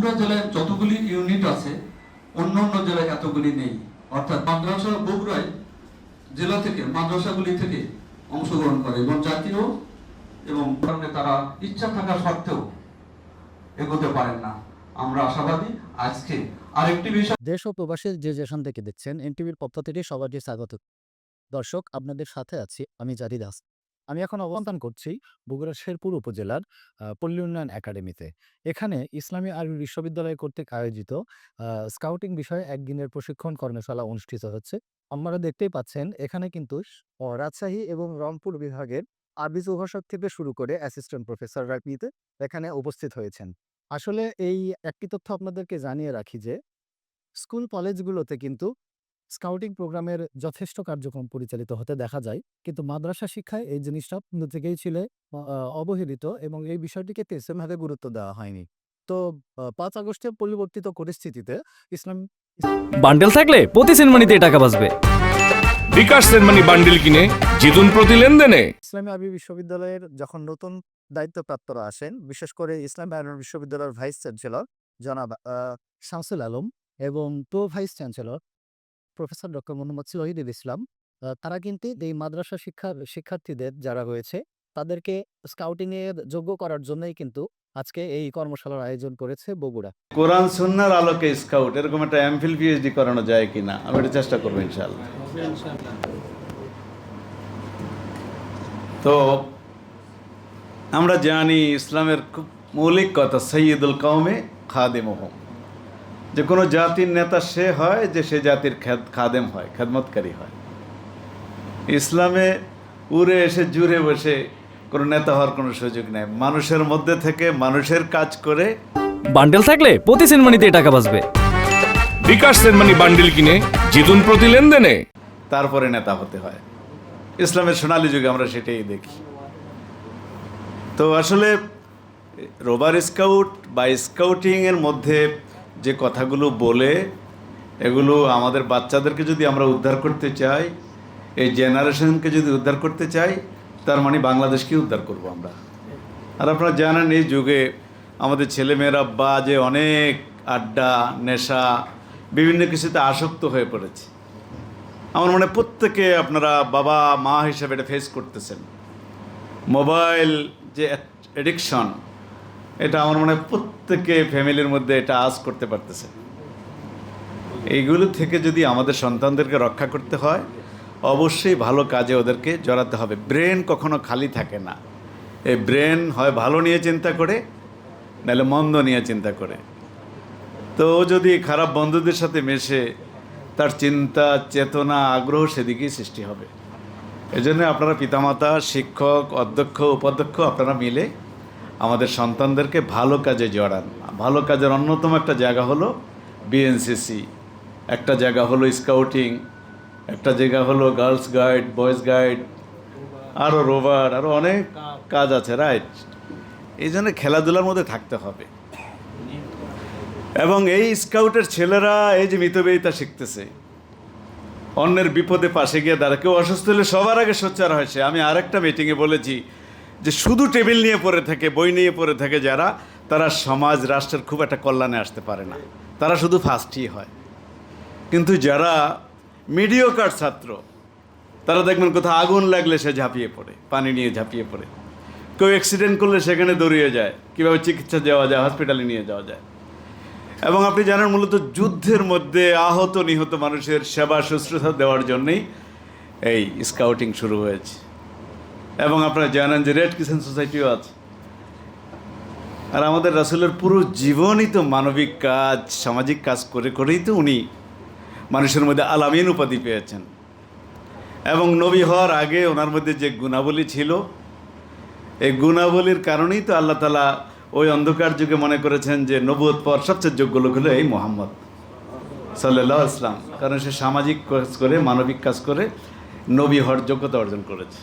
বগুড়া জেলায় যতগুলি ইউনিট আছে অন্য অন্য জেলায় এতগুলি নেই। অর্থাৎ মাদ্রাসা বগুড়ায় জেলা থেকে, মাদ্রাসাগুলি থেকে অংশগ্রহণ করে এবং জাতীয় এবং কারণে তারা ইচ্ছা থাকা সত্ত্বেও এগোতে পারেন না। আমরা আশাবাদী, আজকে আরেকটি বিষয় দেশ ও প্রবাসী যে যেখান থেকে দেখছেন, এনটিভির পক্ষ থেকে সবাইকে স্বাগত। দর্শক, আপনাদের সাথে আছি আমি জারি দাস আমি এখন অবস্থান করছি বগুড়া শেরপুর উপজেলার পল্লী উন্নয়ন একাডেমিতে। এখানে ইসলামী আরবি বিশ্ববিদ্যালয় কর্তৃক আয়োজিত স্কাউটিং বিষয়ে একদিনের প্রশিক্ষণ কর্মশালা অনুষ্ঠিত হচ্ছে। আপনারা দেখতেই পাচ্ছেন, এখানে কিন্তু রাজশাহী এবং রংপুর বিভাগের আরবি প্রভাষক থেকে শুরু করে অ্যাসিস্ট্যান্ট প্রফেসররা কিন্তু এখানে উপস্থিত হয়েছেন। আসলে এই একটি তথ্য আপনাদেরকে জানিয়ে রাখি যে, স্কুল কলেজগুলোতে কিন্তু স্কাউটিং প্রোগ্রামের যথেষ্ট কার্যক্রম পরিচালিত হতে দেখা যায়। কিন্তু মাদ্রাসা শিক্ষায় এই জিনিসটা থেকেই ছিল অবহেলিত এবং এই বিষয়টিকে তেমনভাবে গুরুত্ব দেওয়া হয়নি। তো পাঁচ আগস্টের পরিবর্তিত পরিস্থিতিতে ইসলাম বান্ডেল থাকলে প্রতি সেনমানিতে টাকা বাঁচবে। বিকাশ সেনমানি বান্ডিল কিনে জিতুন প্রতি লেনদেনে। ইসলামী আরবি বিশ্ববিদ্যালয়ের যখন নতুন দায়িত্বপ্রাপ্তরা আসেন বিশেষ করে ইসলামী আরবি বিশ্ববিদ্যালয়ের ভাইস চ্যান্সেলর জনাব আহ, শামসুল আলম এবং pro vice chancellor professor doctor Mohammad Shahidul Islam তারা কিন্তু এই মাদ্রাসা শিক্ষার শিক্ষার্থীদের যারা রয়েছে তাদেরকে স্কাউটিং এর যোগ্য করার জন্যই কিন্তু আজকে এই কর্মশালার আয়োজন করেছে বগুড়া। কোরআন সুন্নার আলোকে স্কাউট এরকম একটা এমফিল পিএইচডি করানো যায় কিনা? আমি এটা চেষ্টা করব ইনশাল্লাহ তো আমরা জানি ইসলামের খুব মৌলিক কথা সৈয়দুল কৌমে খাদেম হোম যে কোনো জাতির নেতা সে হয় যে সে জাতির খাদেম হয় খেদমতকারী হয়। ইসলামে উড়ে এসে জুড়ে বসে কোনো নেতা হওয়ার কোনো সুযোগ নেই। মানুষের মধ্যে থেকে মানুষের কাজ করে বান্ডেল থাকলে প্রতি সেনমানিতে টাকা বাঁচবে। বিকাশ সেনমানি বান্ডিল কিনে জিতুন প্রতি লেনদেনে। তারপরে নেতা হতে হয়। ইসলামের সোনালী যুগে আমরা সেটাই দেখি। তো আসলে রোবার স্কাউট বা স্কাউটিংয়ের মধ্যে যে কথাগুলো বলে, এগুলো আমাদের বাচ্চাদেরকে যদি আমরা উদ্ধার করতে চাই, এই জেনারেশনকে যদি উদ্ধার করতে চাই, তার মানে বাংলাদেশকে উদ্ধার করব আমরা। আর আপনারা জানেন, এই যুগে আমাদের ছেলেমেয়েরা বাজে অনেক আড্ডা, নেশা, বিভিন্ন কিছুতে আসক্ত হয়ে পড়েছে। আমার মনে প্রত্যেকে আপনারা বাবা, মা হিসেবে এটা ফেস করতেছেন। মোবাইল যে এডিকশন এটা আমার মনে হয় প্রত্যেকে ফ্যামিলির মধ্যে এটা আজ করতে পারতেছে। এইগুলো থেকে যদি আমাদের সন্তানদেরকে রক্ষা করতে হয়, অবশ্যই ভালো কাজে ওদেরকে জড়াতে হবে। ব্রেন কখনো খালি থাকে না। এই ব্রেন হয় ভালো নিয়ে চিন্তা করে, নাহলে মন্দ নিয়ে চিন্তা করে। তো ও যদি খারাপ বন্ধুদের সাথে মেশে, তার চিন্তা, চেতনা, আগ্রহ সেদিকেই সৃষ্টি হবে। এই জন্য আপনারা পিতামাতা, শিক্ষক, অধ্যক্ষ, উপাধ্যক্ষ, আপনারা মিলে আমাদের সন্তানদেরকে ভালো কাজে জড়ান। ভালো কাজের অন্যতম একটা জায়গা হলো বিএনসিসি একটা জায়গা হলো স্কাউটিং একটা জায়গা হলো গার্লস গাইড বয়েজ গাইড আরও রোভার আরও অনেক কাজ আছে রাইট এই জন্য খেলাধুলার মধ্যে থাকতে হবে। এবং এই স্কাউটের ছেলেরা এই যে মিতব্যয়িতা শিখতেছে, অন্যের বিপদে পাশে গিয়ে দাঁড়া কেউ অসুস্থ হলে সবার আগে সোচ্চার হয় সে। আমি আরেকটা মিটিংয়ে বলেছি যে শুধু টেবিল নিয়ে পড়ে থাকে, বই নিয়ে পড়ে থাকে যারা, তারা সমাজ, রাষ্ট্রের খুব একটা কল্যাণে আসতে পারে না। তারা শুধু ফার্স্টই হয়। কিন্তু যারা মিডিওকার ছাত্র, তারা দেখবেন কোথাও আগুন লাগলে সে ঝাঁপিয়ে পড়ে, পানি নিয়ে ঝাঁপিয়ে পড়ে। কেউ অ্যাক্সিডেন্ট করলে সেখানে দৌড়িয়ে যায়, কীভাবে চিকিৎসা যাওয়া যায় হসপিটালে নিয়ে যাওয়া যায়। এবং আপনি জানেন মূলত যুদ্ধের মধ্যে আহত নিহত মানুষের সেবা, শুশ্রূষা দেওয়ার জন্যই এই স্কাউটিং শুরু হয়েছে। এবং আপনারা জানেন যে রেড কিষান সোসাইটিও আছে। আর আমাদের রাসুলের পুরো জীবনই তো মানবিক কাজ, সামাজিক কাজ করে করেই তো উনি মানুষের মধ্যে আলামিন উপাধি পেয়েছেন। এবং নবী হওয়ার আগে ওনার মধ্যে যে গুণাবলী ছিল, এই গুণাবলীর কারণেই তো আল্লাহ তালা ওই অন্ধকার যুগে মনে করেছেন যে নবুয়ত পর সবচেয়ে যোগ্য লোক হলো এই মোহাম্মদ সাল্লাহ ইসলাম কারণ সে সামাজিক কাজ করে, মানবিক কাজ করে নবী হওয়ার যোগ্যতা অর্জন করেছে।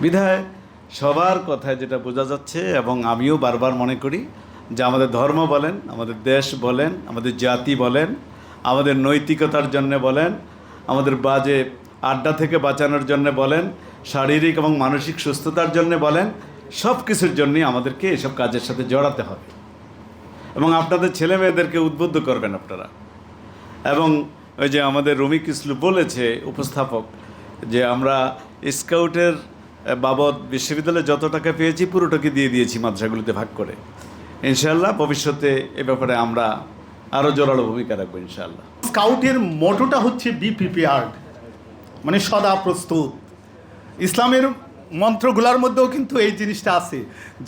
বিধায় সবার কথায় যেটা বোঝা যাচ্ছে এবং আমিও বারবার মনে করি যে আমাদের ধর্ম বলেন, আমাদের দেশ বলেন, আমাদের জাতি বলেন, আমাদের নৈতিকতার জন্য বলেন, আমাদের বাজে আড্ডা থেকে বাঁচানোর জন্য বলেন, শারীরিক এবং মানসিক সুস্থতার জন্য বলেন সব কিছুর জন্যই আমাদেরকে এসব কাজের সাথে জড়াতে হবে। এবং আপনাদের ছেলে মেয়েদেরকে উদ্বুদ্ধ করবেন আপনারা। এবং ওই যে আমাদের রমি কিসলু বলেছে, উপস্থাপক, যে আমরা স্কাউটের বাবদ বিশ্ববিদ্যালয়ে যত টাকা পেয়েছি, পুরোটাকে দিয়ে দিয়েছি মাদ্রাসাগুলিতে ভাগ করে। ইনশাআল্লাহ ভবিষ্যতে এ ব্যাপারে আমরা আরও জোরালো ভূমিকা রাখব, ইনশাআল্লাহ। স্কাউটের মোটোটা হচ্ছে বি প্রিপেয়ার্ড মানে সদা প্রস্তুত। ইসলামের মন্ত্রগুলার মধ্যেও কিন্তু এই জিনিসটা আছে।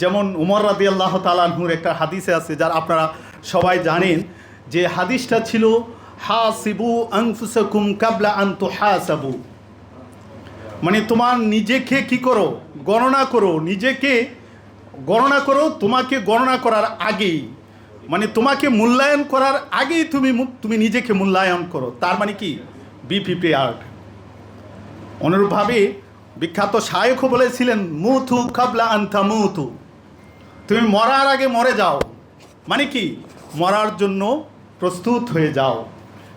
যেমন উমর রাদি আল্লাহ তালাহুর একটা হাদিসে আছে, যার আপনারা সবাই জানেন, যে হাদিসটা ছিল হা সিবু আংফুসকুম কাবলা আন্তু হা সাবু মানে তোমার নিজেকে কি করো? গণনা করো। নিজেকে গণনা করো, তোমাকে গণনা করার আগেই। মানে তোমাকে মূল্যায়ন করার আগেই তুমি তুমি নিজেকে মূল্যায়ন করো। তার মানে কি? বি প্রিপেয়ার্ড অনুরূপভাবে বিখ্যাত শায়কও বলেছিলেন, মুথু কাবলা আন্থা মুথু। তুমি মরার আগে মরে যাও। মানে কি? মরার জন্য প্রস্তুত হয়ে যাও।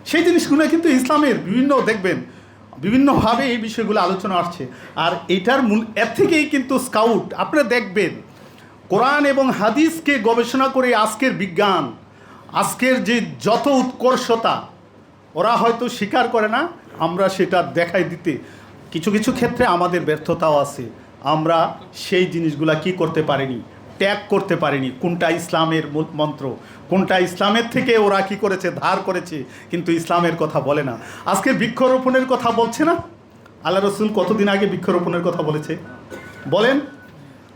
সেই জিনিসগুলো কিন্তু ইসলামের বিভিন্ন, দেখবেন বিভিন্নভাবে এই বিষয়গুলো আলোচনা আসছে। আর এটার মূল, এর থেকেই কিন্তু স্কাউট আপনারা দেখবেন, কোরআন এবং হাদিসকে গবেষণা করে আজকের বিজ্ঞান, আজকের যে যত উৎকর্ষতা, ওরা হয়তো স্বীকার করে না, আমরা সেটা দেখাই দিতে। কিছু কিছু ক্ষেত্রে আমাদের ব্যর্থতাও আছে। আমরা সেই জিনিসগুলা কি করতে পারিনি? ত্যাগ করতে পারেনি। কোনটা ইসলামের মন্ত্র? কোনটা ইসলামের থেকে ওরা কি করেছে, ধার করেছে? কিন্তু ইসলামের কথা বলে না। আজকে বৃক্ষরোপণের কথা বলছে না? আল্লাহ রসুল কতদিন আগে বৃক্ষরোপণের কথা বলেছে? বলেন,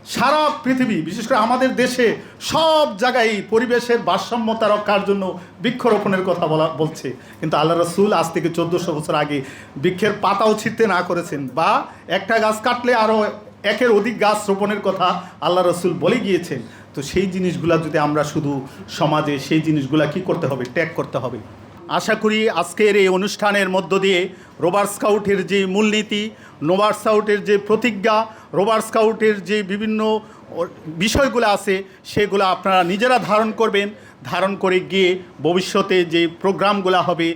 সারা পৃথিবী, বিশেষ করে আমাদের দেশে সব জায়গায় পরিবেশের ভারসাম্যতা রক্ষার জন্য বৃক্ষরোপণের কথা বলা, বলছে। কিন্তু আল্লাহ রসুল আজ থেকে চোদ্দোশো বছর আগে বৃক্ষের পাতাও ছিঁড়তে না করেছেন বা একটা গাছ কাটলে আরও একের অধিক গাছ রোপণের কথা আল্লাহ রসুল বলে গিয়েছেন। তো সেই জিনিসগুলা যদি আমরা শুধু সমাজে সেই জিনিসগুলা কি করতে হবে? ট্যাগ করতে হবে। আশা করি আজকের এই অনুষ্ঠানের মধ্য দিয়ে রোবার স্কাউটের যে মূলনীতি নোবার স্কাউটের যে প্রতিজ্ঞা, রোবার স্কাউটের যে বিভিন্ন বিষয়গুলো আছে, সেগুলো আপনারা নিজেরা ধারণ করবেন। ধারণ করে গিয়ে ভবিষ্যতে যে প্রোগ্রামগুলো হবে,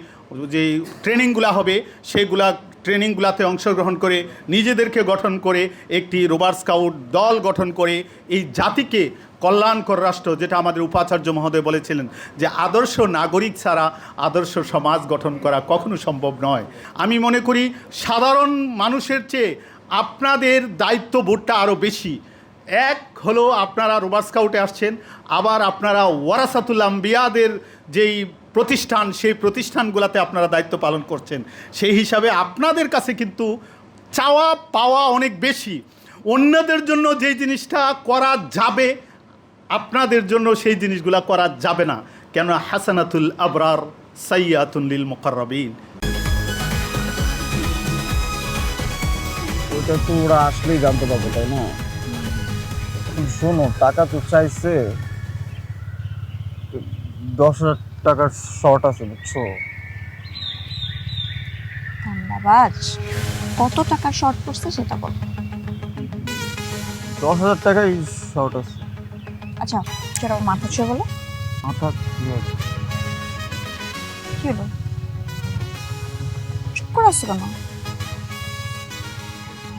যে ট্রেনিংগুলো হবে, সেগুলা ট্রেনিংগুলোতে অংশগ্রহণ করে, নিজেদেরকে গঠন করে একটি রোবার স্কাউট দল গঠন করে এই জাতিকে কল্যাণকর রাষ্ট্র, যেটা আমাদের উপাচার্য মহোদয় বলেছিলেন যে আদর্শ নাগরিক ছাড়া আদর্শ সমাজ গঠন করা কখনো সম্ভব নয়। আমি মনে করি সাধারণ মানুষের চেয়ে আপনাদের দায়িত্ববোধটা আরও বেশি। এক হলো আপনারা রোবার স্কাউটে আসছেন, আবার আপনারা ওয়ারাসাতুল আম্বিয়াদের যেই প্রতিষ্ঠান, সেই প্রতিষ্ঠানগুলোতে আপনারা দায়িত্ব পালন করছেন। সেই হিসাবে আপনাদের কাছে কিন্তু চাওয়া পাওয়া অনেক বেশি। অন্যদের জন্য যেই জিনিসটা করা যাবে, আপনাদের জন্য সেই জিনিসগুলো করা যাবে না। কেন হাসানাতুল আবরার সাইয়াতুল লিল মুকাররবিন। ওটা তো ওরা আসলেই জানতে পারবে, তাই না? শোনো টাকা তো চাইছে। দশ হাজার টাকার শর্ট আছে বুঝছ? ধন্যবাদ। কত টাকা শর্ট পড়ছে সেটা বল। দশ হাজার টাকাই শর্ট আছে। আচ্ছা সেটা মাথা ছুঁয়ে বলো। মাথা? কি হলো? চুপ করে আসছো কেন?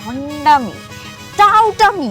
হন্ডামি টাউটামি।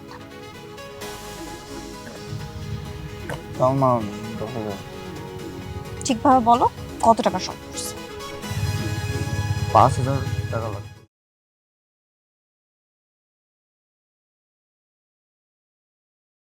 তাও না দশ হাজার ঠিকভাবে বলো কত টাকা শর্ট পড়ছে পাঁচ হাজার টাকা লাগবে।